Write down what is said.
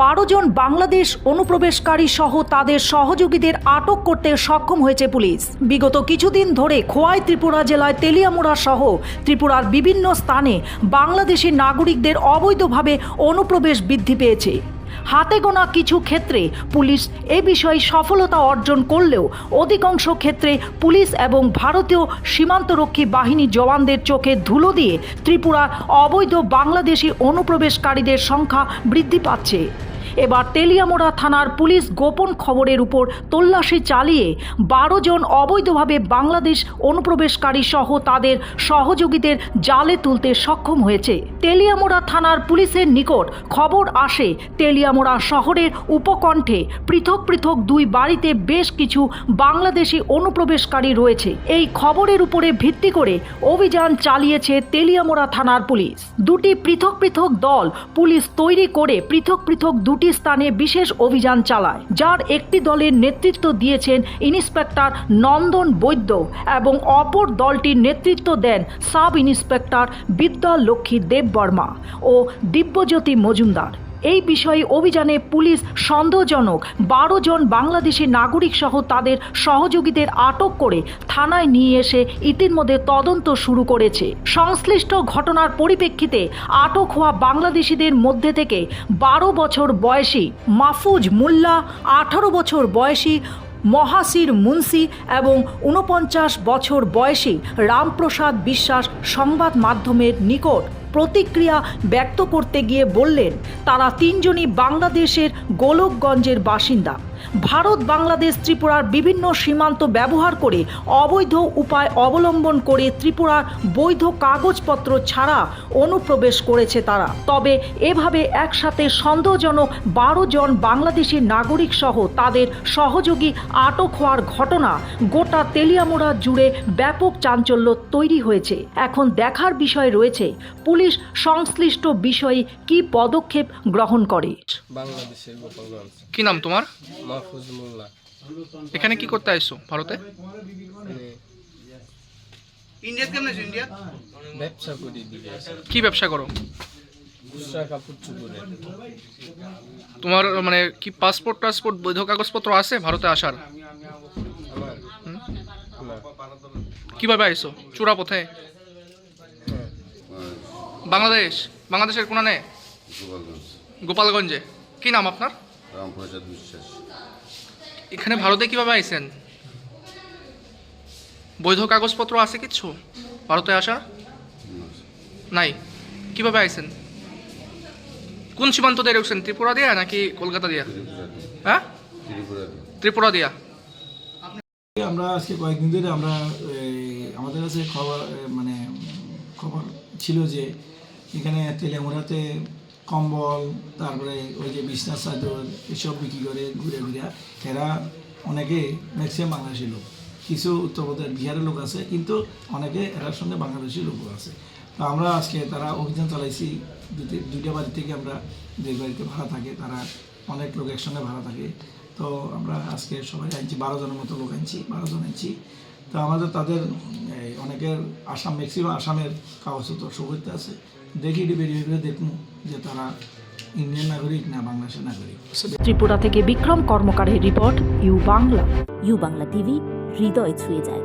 বারো জন বাংলাদেশ অনুপ্রবেশকারী সহ তাদের সহযোগীদের আটক করতে সক্ষম হয়েছে পুলিশ। বিগত কিছুদিন ধরে খোয়াই ত্রিপুরা জেলায় তেলিয়ামুড়া সহ ত্রিপুরার বিভিন্ন স্থানে বাংলাদেশি নাগরিকদের অবৈধভাবে অনুপ্রবেশ বৃদ্ধি পেয়েছে। হাতে গোনা কিছু ক্ষেত্রে পুলিশ এ বিষয়ে সফলতা অর্জন করলেও অধিকাংশ ক্ষেত্রে পুলিশ এবং ভারতীয় সীমান্তরক্ষী বাহিনী জওয়ানদের চোখে ধুলো দিয়ে ত্রিপুরা অবৈধ বাংলাদেশি অনুপ্রবেশকারীদের সংখ্যা বৃদ্ধি পাচ্ছে। এবার তেলিয়ামোড়া থানার পুলিশ গোপন খবরের উপর তল্লাশি চালিয়ে বারো জন অবৈধভাবে বাংলাদেশ অনুপ্রবেশকারী সহ তাদের সহযোগীদের জালে তুলতে সক্ষম হয়েছে। তেলিয়ামোড়া থানার পুলিশের নিকট খবর আসে, তেলিয়ামোড়া শহরের উপকণ্ঠে পৃথক পৃথক দুই বাড়িতে বেশ কিছু বাংলাদেশি অনুপ্রবেশকারী রয়েছে। এই খবরের উপরে ভিত্তি করে অভিযান চালিয়েছে তেলিয়ামোড়া থানার পুলিশ। দুটি পৃথক পৃথক দল পুলিশ তৈরি করে পৃথক পৃথক দুটি স্থানে বিশেষ অভিযান চালায়, যার একটি দলের নেতৃত্ব দিয়েছেন ইন্সপেক্টর নন্দন বৈদ্য এবং অপর দলটির নেতৃত্ব দেন সাব ইন্সপেক্টর বিদ্যা লক্ষ্মী দেব বর্মা ও দিব্যজ্যোতি মজুমদার। এই বিষয়ে অভিযানে পুলিশ সন্দেহজনক বারো জন বাংলাদেশি নাগরিক সহ তাদের সহযোগীদের আটক করে থানায় নিয়ে এসে ইতিমধ্যে তদন্ত শুরু করেছে। সংশ্লিষ্ট ঘটনার পরিপ্রেক্ষিতে আটক হওয়া বাংলাদেশিদের মধ্যে থেকে বারো বছর বয়সী মাহফুজ মোল্লা, আঠারো বছর বয়সী মহাসির মুন্সি এবং ঊনপঞ্চাশ বছর বয়সী রামপ্রসাদ বিশ্বাস সংবাদ মাধ্যমের নিকট প্রতিক্রিয়া ব্যক্ত করতে গিয়ে বললেন তারা তিনজনই বাংলাদেশের গোলকগঞ্জের বাসিন্দা। ভারত বাংলাদেশ ত্রিপুরার বিভিন্ন সীমান্ত ব্যবহার করে অবৈধ উপায় অবলম্বন করে ত্রিপুরার বৈধ কাগজপত্র ছাড়া অনুপ্রবেশ করেছে তারা। তবে এভাবে একসাথে সন্দেহজনক বারো জন বাংলাদেশি নাগরিক সহ তাদের সহযোগী আটক হওয়ার ঘটনা গোটা তেলিয়ামোড়া জুড়ে ব্যাপক চাঞ্চল্য তৈরি হয়েছে। এখন দেখার বিষয় রয়েছে পুলিশ সংশ্লিষ্ট বিষয়ে কি পদক্ষেপ গ্রহণ করে? কি নাম তোমার? মাহফুজ মোল্লা এখানে কি করতে আসছো ভারতে? ইন্ডিয়া কেমন আছে ইন্ডিয়া? ব্যবসা করি কি ব্যবসা করো? তোমার মানে কি পাসপোর্ট টাসপোর্ট বৈধ কাগজপত্র আছে ভারতে আসার? কীভাবে আইছো? চূড়া পথে? হ্যাঁ। বাংলাদেশ? বাংলাদেশের গোপালগঞ্জ। গোপালগঞ্জে। কি নাম আপনার? রামপ্রসাদ বিশ্বাস। এখানে ভারতে কীভাবে আইছেন? বৈধ কাগজপত্র আছে কিচ্ছু ভারতে আসা? নাই। কীভাবে আইছেন? কোন সীমান্ত দিয়ে ঢুকছেন ত্রিপুরা দিয়া নাকি কলকাতা দিয়া? হ্যাঁ? ত্রিপুরা দিয়া। আমরা আজকে কয়েকদিন ধরে আমরা আমাদের কাছে খবর মানে খবর ছিল যে এখানে তেলেমুড়াতে কম্বল, তারপরে ওই যে বিছনা, চাদর এসব বিক্রি করে ঘুরে ঘুরে। এরা অনেকে ম্যাক্সিমাম বাংলাদেশি লোক। কিছু উত্তরপ্রদেশ, বিহারের লোক আছে, কিন্তু অনেকে এরার সঙ্গে বাংলাদেশি লোক আছে। তো আমরা আজকে তারা অভিযান চালাইছি দুইটা বাড়ি থেকে আমরা যে বাড়িতে ভাড়া থাকে, তারা অনেক লোক একসঙ্গে ভাড়া থাকে। তো আমরা আজকে সবাই আনছি, বারো জনের মতো লোক আনছি, বারো জন আনছি। তো আমাদের তাদের অনেকের আসাম ম্যাক্সিমাম আসামের কাগজপত্র সুবিধা আছে। দেখি বেরিয়ে বেরিয়ে দেখুন। যে তারা ইন্ডিয়ান নাগরিক না বাংলাদেশের নাগরিক। ত্রিপুরা থেকে Bikram কর্মকারের report U Bangla. U Bangla TV হৃদয় ছুঁয়ে যায়।